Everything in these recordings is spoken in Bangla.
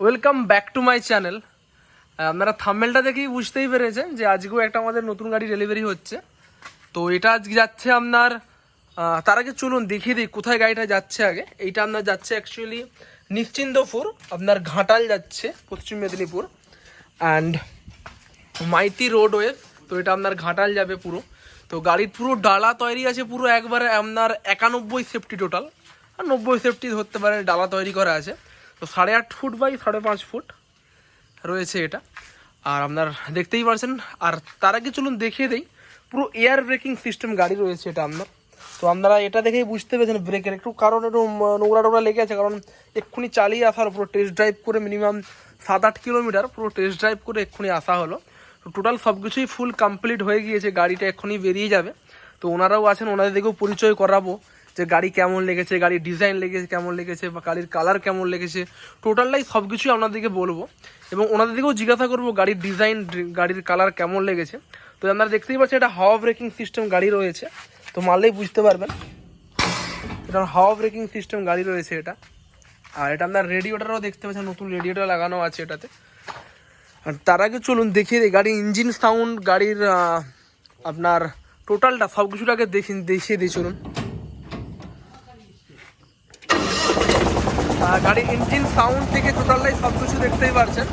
Welcome back to my channel আপনারা থাম্বেলটা দেখেই বুঝতেই পেরেছেন যে আজকেও একটা আমাদের নতুন গাড়ি ডেলিভারি হচ্ছে। তো এটা আজকে যাচ্ছে আপনার তার আগে চলুন দেখিয়ে দিই কোথায় গাড়িটা যাচ্ছে আগে। এইটা আপনার যাচ্ছে অ্যাকচুয়ালি নিশ্চিন্দপুর আপনার ঘাটাল যাচ্ছে, পশ্চিম মেদিনীপুর। অ্যান্ড মাইতি রোডওয়ে তো এটা আপনার ঘাটাল যাবে পুরো। তো গাড়ির পুরো ডালা তৈরি আছে পুরো একবারে আপনার একানব্বই সেফটি টোটাল আর নব্বই সেফটি ধরতে পারেন, ডালা তৈরি করা আছে। তো সাড়ে আট ফুট বাই সাড়ে পাঁচ ফুট রয়েছে এটা। আর আপনার দেখতেই পারছেন, আর তার আগে চলুন দেখিয়ে দেই, পুরো এয়ার ব্রেকিং সিস্টেম গাড়ি রয়েছে এটা আপনার। তো আপনারা এটা দেখেই বুঝতে পেরেছেন ব্রেকের একটু কারণ, একটু নোংরা টোংরা লেগে আছে, কারণ এক্ষুনি চালিয়ে আসার পুরো টেস্ট ড্রাইভ করে মিনিমাম সাত আট কিলোমিটার পুরো টেস্ট ড্রাইভ করে এক্ষুনি আসা হলো। তো টোটাল সব কিছুই ফুল কমপ্লিট হয়ে গিয়েছে, গাড়িটা এক্ষুনি বেরিয়ে যাবে। তো ওনারাও আছেন, ওনাদের দিকেও পরিচয় করাবো। যে গাড়ি কেমন লেগেছে, গাড়ির ডিজাইন লেগেছে, কেমন লেগেছে, বা গাড়ির কালার কেমন লেগেছে টোটালটাই সব কিছুই আপনাদেরকে বলব। এবং ওনাদের দিকেও জিজ্ঞাসা করব, গাড়ির ডিজাইন গাড়ির কালার কেমন লেগেছে। তো আপনারা দেখতেই পাচ্ছেন এটা হাওয়া ব্রেকিং সিস্টেম গাড়ি রয়েছে। তো মারলেই বুঝতে পারবেন, এটা হাওয়া ব্রেকিং সিস্টেম গাড়ি রয়েছে এটা। আর এটা আপনার রেডিওটারও দেখতে পাচ্ছেন, নতুন রেডিওটা লাগানো আছে এটাতে। আর তার আগে চলুন দেখিয়ে দিই গাড়ির ইঞ্জিন সাউন্ড গাড়ির আপনার টোটালটা সব কিছুটাকে দেখি, দেখিয়ে দিই, চলুন। গাড়ির ইঞ্জিন সাউন্ড থেকে টোটালটাই সব কিছু দেখতেই পারছেন।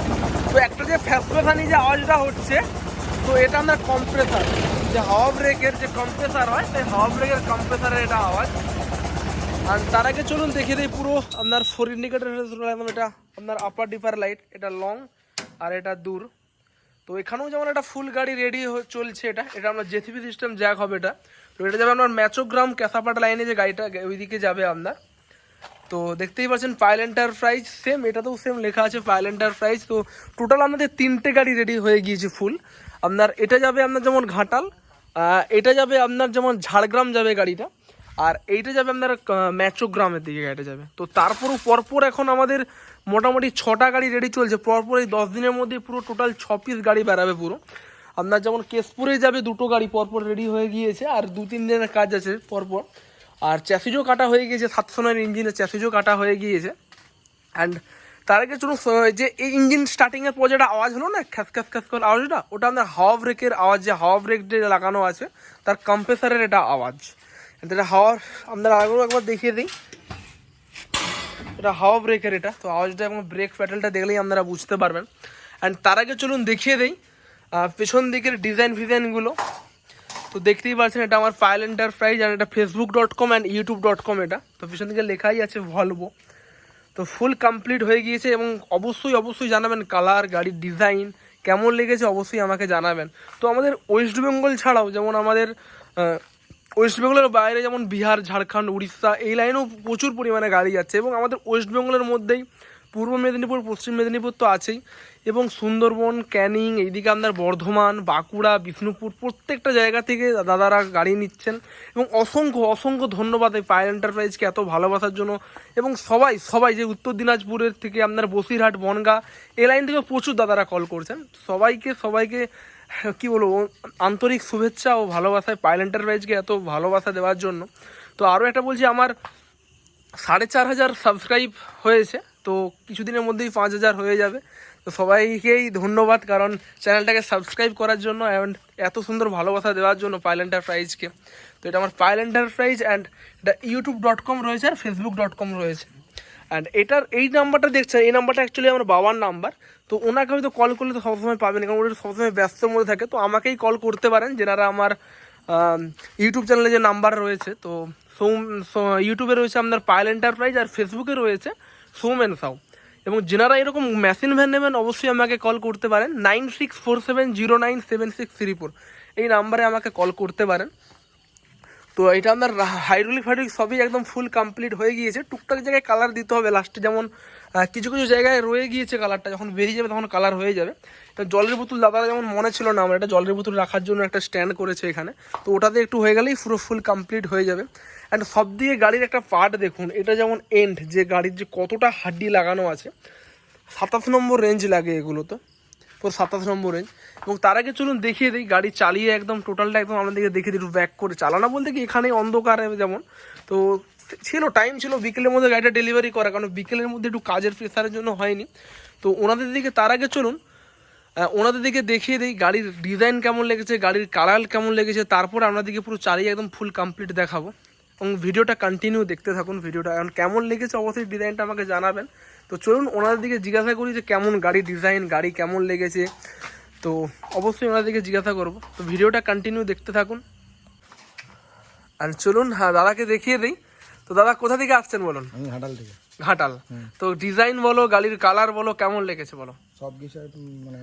তো একটা যে ফ্যাসফানি যে আওয়াজটা হচ্ছে, তো এটা আপনার কম্প্রেসার যে হাওয়া ব্রেকের যে কম্প্রেসার হয়, সেই হাওয়া ব্রেকের কম্প্রেসারের এটা আওয়াজ। আর তার আগে চলুন দেখিয়ে দিই পুরো আপনার ফোর ইন্ডিকেটার এটা আপনার আপার ডিপার লাইট এটা লং আর এটা দূর। তো এখানেও যেমন একটা ফুল গাড়ি রেডি চলছে এটা এটা আপনার জেসিবি সিস্টেম জ্যাক হবে এটা। তো এটা যাবে আপনার ম্যাচোগ্রাম ক্যাসাপাটা লাইনে যে গাড়িটা, ওইদিকে যাবে আপনার। তো দেখতেই পাচ্ছেন পাইল এন্টারপ্রাইজ সেম এটাতেও সেম লেখা আছে পাইল এন্টারপ্রাইজ তো টোটাল আমাদের তিনটে গাড়ি রেডি হয়ে গিয়েছে ফুল আপনার, এটা যাবে আপনার যেমন ঘাটাল এটা যাবে আপনার যেমন ঝাড়গ্রাম যাবে গাড়িটা, আর এইটা যাবে আপনার ম্যাচোগ্রামের দিকে গাড়িটা যাবে। তো তারপরও পরপর এখন আমাদের মোটামুটি ছটা গাড়ি রেডি চলছে। পরপর এই দশ দিনের মধ্যে পুরো টোটাল ছ পিস গাড়ি বেরাবে পুরো। আপনার যেমন কেশপুরে যাবে দুটো গাড়ি পরপর রেডি হয়ে গিয়েছে, আর দু তিন দিনের কাজ আছে পরপর। আর চ্যাসিজও কাটা হয়ে গিয়েছে, সাতশো নয়ের ইঞ্জিনের চ্যাসিজও কাটা হয়ে গিয়েছে। অ্যান্ড তার আগে চলুন যে এই ইঞ্জিন স্টার্টিংয়ের পর যেটা আওয়াজ হলো না, খ্যাস খ্যাস খ্যাস করে আওয়াজটা, ওটা আমাদের হাওয়া ব্রেকের আওয়াজ, যে হাওয়া ব্রেক যে লাগানো আছে, তার কম্প্রেসারের এটা আওয়াজ। এটা হাওয়ার আপনারা আগেও একবার দেখিয়ে দিই। এটা হাওয়া ব্রেকের এটা, তো আওয়াজটা এবং ব্রেক প্যাটেলটা দেখলেই আপনারা বুঝতে পারবেন। অ্যান্ড তার আগে চলুন দেখিয়ে দিই পেছন দিকের ডিজাইন ফিজাইনগুলো তো দেখতেই পাচ্ছেন, এটা আমার পাইল এন্টারপ্রাইজ আর এটা Facebook dot com and YouTube dot com এটা। তো পিছন দিকে লেখাই আছে ভলভো তো ফুল কমপ্লিট হয়ে গিয়েছে এবং অবশ্যই অবশ্যই জানাবেন কালার গাড়ির ডিজাইন কেমন লেগেছে অবশ্যই আমাকে জানাবেন। তো আমাদের ওয়েস্ট বেঙ্গল ছাড়াও যেমন আমাদের ওয়েস্ট বেঙ্গলের বাইরে যেমন বিহার, ঝাড়খণ্ড, উড়িষ্যা, এই লাইনেও প্রচুর পরিমাণে গাড়ি যাচ্ছে এবং আমাদের ওয়েস্ট বেঙ্গলের মধ্যেই পূর্ব মেদিনীপুর, পশ্চিম মেদিনীপুর তো আছেই। এবং সুন্দরবন, ক্যানিং, এইদিকে আপনার বর্ধমান, বাঁকুড়া, বিষ্ণুপুর প্রত্যেকটা জায়গা থেকে দাদারা গাড়ি নিচ্ছেন। এবং অসংখ্য অসংখ্য ধন্যবাদ এই পায়েল এন্টারপ্রাইজকে এত ভালোবাসার জন্য। এবং সবাই সবাই যে উত্তর দিনাজপুরের থেকে আপনার বসিরহাট, বনগা এই লাইন থেকে প্রচুর দাদারা কল করছেন। সবাইকে সবাইকে, কি বলব, আন্তরিক শুভেচ্ছা ও ভালোবাসায় পায়েল এন্টারপ্রাইজকে এত ভালোবাসা দেওয়ার জন্য। তো আরও একটা বলছি, আমার সাড়ে চার হাজার সাবস্ক্রাইব হয়েছে। তো কিছুদিনের মধ্যেই পাঁচ হাজার হয়ে যাবে। তো সবাইকেই ধন্যবাদ, কারণ চ্যানেলটাকে সাবস্ক্রাইব করার জন্য অ্যান্ড এত সুন্দর ভালোবাসা দেওয়ার জন্য পাইল এন্টারপ্রাইজকে তো এটা আমার পাইল এন্টারপ্রাইজ অ্যান্ড এটা ইউটিউব ডট কম রয়েছে আর ফেসবুক ডট কম রয়েছে। অ্যান্ড এটার এই নাম্বারটা দেখছেন, এই নাম্বারটা অ্যাকচুয়ালি আমার বাবার নাম্বার। তো ওনাকে হয়তো কল করলে তো সবসময় পাবেন, কারণ ওটা সবসময় ব্যস্তর মধ্যে থাকে। তো আমাকেই কল করতে পারেন, যেনারা আমার ইউটিউব চ্যানেলে যে নাম্বার রয়েছে। তো সৌম ইউটিউবে রয়েছে আপনার পায়েল এন্টারপ্রাইজ আর ফেসবুকে রয়েছে। সৌমেন সাউ। এবং যেনারা এরকম মেশিন ভ্যান নেবেন, অবশ্যই আমাকে কল করতে পারেন। Nine six four seven zero nine seven six three four এই নাম্বারে আমাকে কল করতে পারেন। তো এটা আপনার হাইড্রোলিক ফাইড্রোলিক সবই একদম ফুল কমপ্লিট হয়ে গিয়েছে। টুকটাক জায়গায় কালার দিতে হবে। লাস্টে যেমন কিছু কিছু জায়গায় রয়ে গিয়েছে কালারটা, যখন বেরিয়ে যাবে তখন কালার হয়ে যাবে। তো জলের বোতল দাদারা যেমন মনে ছিল না, আমার এটা জলের বোতল রাখার জন্য একটা স্ট্যান্ড করেছে এখানে। তো ওটাতে একটু হয়ে গেলেই পুরো ফুল কমপ্লিট হয়ে যাবে। অ্যান্ড সব দিয়ে গাড়ির একটা পার্ট দেখুন, এটা যেমন এন্ড যে গাড়ির যে কতটা হাড্ডি লাগানো আছে। সাতাশ নম্বর রেঞ্জ লাগে এগুলো তো পুরো সাতাশ নম্বর রেঞ্জ এবং তার আগে চলুন দেখিয়ে দিই, গাড়ি চালিয়ে একদম টোটালটা একদম আমাদেরকে দেখিয়ে দিই ব্যাক করে। চালানো বলতে কি এখানে অন্ধকারে যেমন। তো ছিল টাইম ছিল বিকেলের মধ্যে গাড়িটা ডেলিভারি করা, কারণ বিকেলের মধ্যে একটু কাজের প্রেসারের জন্য হয়নি। তো ওনাদের দিকে, তার আগে চলুন ওনাদের দিকে দেখিয়ে দিই, গাড়ির ডিজাইন কেমন লেগেছে, গাড়ির কালার কেমন লেগেছে, তারপর আপনাদেরকে পুরো চালিয়ে একদম ফুল কমপ্লিট দেখাবো। এবং ভিডিওটা কন্টিনিউ দেখতে থাকুন ভিডিওটা এখন কেমন লেগেছে অবশ্যই ডিজাইনটা আমাকে জানাবেন। তো চলুন, ওনাদের দিকে জিজ্ঞাসা করি যে কেমন গাড়ি ডিজাইন গাড়ি কেমন লেগেছে? তো অবশ্যই ওনাদের দিকে জিজ্ঞাসা করব। তো ভিডিওটা কন্টিনিউ দেখতে থাকুন। আর চলুন হ্যাঁ দাদাকে দেখিয়ে দিই। তো দাদা কোথা থেকে আসছেন বলুন? আমি হাটাল থেকে। ঘাটাল। তো ডিজাইন বলো গাড়ির কালার বলো কেমন লেগেছে বলো? সব কিছু মানে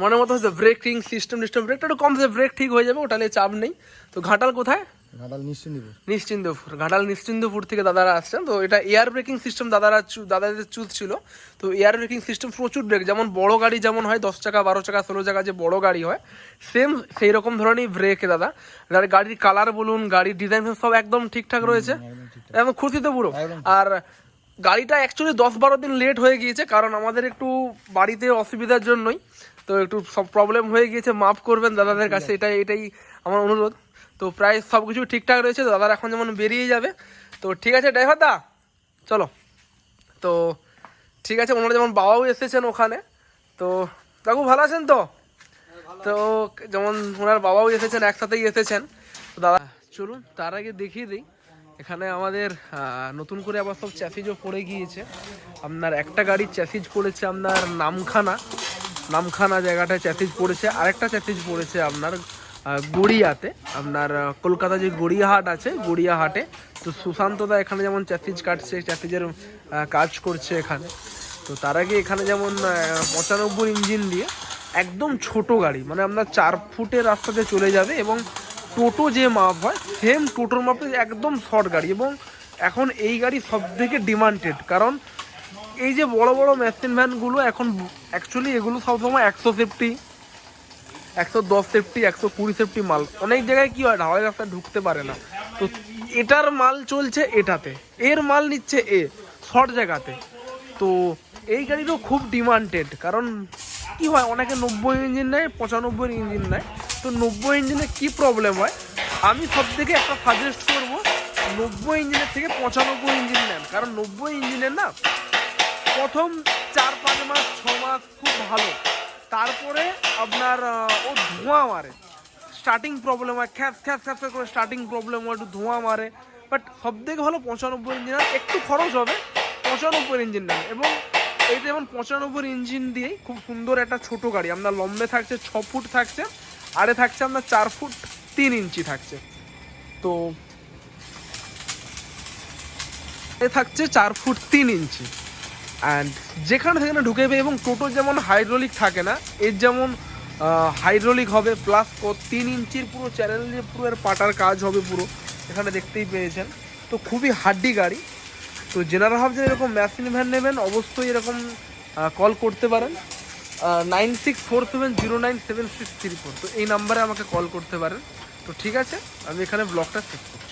মনের মতো হচ্ছে ব্রেকিং সিস্টেম সিস্টেম ব্রেকটা একটু কম ব্রেক ঠিক হয়ে যাবে ওটা নিয়ে চাপ নেই। তো ঘাটাল কোথায়? ঘাটাল নিশ্চিন্দিপুর। নিশ্চিন্দপুর। ঘাটাল নিশ্চিন্দপুর থেকে দাদারা আসছেন। তো এটা এয়ার ব্রেকিং সিস্টেম দাদারা দাদাদের চুজ ছিল। তো এয়ার ব্রেকিং সিস্টেম প্রচুর ব্রেক যেমন বড় গাড়ি যেমন হয় দশ চাকা বারো চাকা ষোলো চাকা যে বড় গাড়ি হয় সেম সেই রকম ধরনের ব্রেক দাদা। গাড়ির কালার বলুন গাড়ির ডিজাইন সব একদম ঠিকঠাক রয়েছে। একদম ঠিকঠাক খুশি তো পুরো আর গাড়িটা অ্যাকচুয়ালি দশ বারো দিন লেট হয়ে গিয়েছে কারণ আমাদের একটু বাড়িতে অসুবিধার জন্যই। তো একটু সব প্রবলেম হয়ে গিয়েছে মাফ করবেন দাদাদের কাছে এটাই এটাই আমার অনুরোধ। তো প্রায় সব কিছু ঠিকঠাক রয়েছে দাদার এখন যেমন বেরিয়ে যাবে। তো ঠিক আছে ড্রাইভার দা চলো। তো ঠিক আছে ওনারা যেমন বাবাও এসেছেন ওখানে তো কাকু ভালো আছেন তো? তো যেমন ওনার বাবাও এসেছেন একসাথেই এসেছেন। তো দাদা চলুন তার আগে দেখিয়ে দিই। এখানে আমাদের নতুন করে আবার সব চ্যাসিজও পড়ে গিয়েছে। আপনার একটা গাড়ির চ্যাসিজ পড়েছে আপনার নামখানা। নামখানা জায়গাটায় চ্যাসিজ পড়েছে। আরেকটা চ্যাসিজ পড়েছে আপনার গড়িয়াতে। আপনার কলকাতা যে গড়িয়াহাট আছে, গড়িয়াহাটে। তো সুশান্তদা এখানে যেমন চ্যাসিজ কাটছে, চ্যাসিজের কাজ করছে এখানে। তো তার আগে এখানে যেমন পঁচানব্বই ইঞ্জিন দিয়ে একদম ছোট গাড়ি। মানে আপনার চার ফুটের রাস্তাতে চলে যাবে এবং টোটো যে মাপ হয় সেম টোটোর মাপে একদম শর্ট গাড়ি এবং এখন এই গাড়ি সব থেকে ডিমান্ডেড কারণ এই যে বড় বড় মেশিন ভ্যানগুলো এখন অ্যাকচুয়ালি এগুলো সবসময় একশো সেফটি একশো দশ সেফটি একশো কুড়ি সেফটি মাল। অনেক জায়গায় কী হয়, ঢালাই রাস্তা ঢুকতে পারে না। তো এটার মাল চলছে এটাতে। এর মাল নিচ্ছে এ শর্ট জায়গাতে। তো এই গাড়িটাও খুব ডিমান্ডেড কারণ কি হয়, অনেকে নব্বই ইঞ্জিন নেয় পঁচানব্বই ইঞ্জিন নেয়। তো নব্বই ইঞ্জিনে কি প্রবলেম হয়? আমি সব থেকে একটা সাজেস্ট করব, নব্বই ইঞ্জিনের থেকে পঁচানব্বই ইঞ্জিন নেন। কারণ নব্বই ইঞ্জিনের না, প্রথম চার, পাঁচ মাস, ছ মাস খুব ভালো। তারপরে আপনার ও ধোঁয়া মারে। স্টার্টিং প্রবলেম হয় খ্যাস খ্যাস খ্যাস করে স্টার্টিং প্রবলেম হয়, একটু ধোঁয়া মারে। বাট সব থেকে ভালো পঁচানব্বই ইঞ্জিন একটু খরচ হবে, পঁচানব্বই ইঞ্জিন নেন। এবং এই যেমন পঁচানব্বই ইঞ্জিন দিয়েই খুব সুন্দর একটা ছোট গাড়ি, আপনার লম্বে থাকছে, ছ ফুট থাকছে আরে থাকছে আপনার চার ফুট তিন ইঞ্চি থাকছে। তো এ থাকছে চার ফুট তিন ইঞ্চি। অ্যান্ড যেখানে সেখানে ঢুকে যাবে এবং টোটো যেমন হাইড্রোলিক থাকে না, এর যেমন হাইড্রোলিক হবে প্লাস তিন ইঞ্চির পুরো চ্যানেল দিয়ে পুরো এর পাটার কাজ হবে পুরো, এখানে দেখতেই পেয়েছেন। তো খুবই হাড্ডি গাড়ি। তো জেনারা ভাবছেন এরকম মেশিন ভ্যান নেবেন, অবশ্যই এরকম কল করতে পারেন। Nine six four seven zero nine seven six three four তো এই নাম্বারে আমাকে কল করতে পারেন। তো ঠিক আছে, আমি এখানে ব্লগটা শেষ করছি।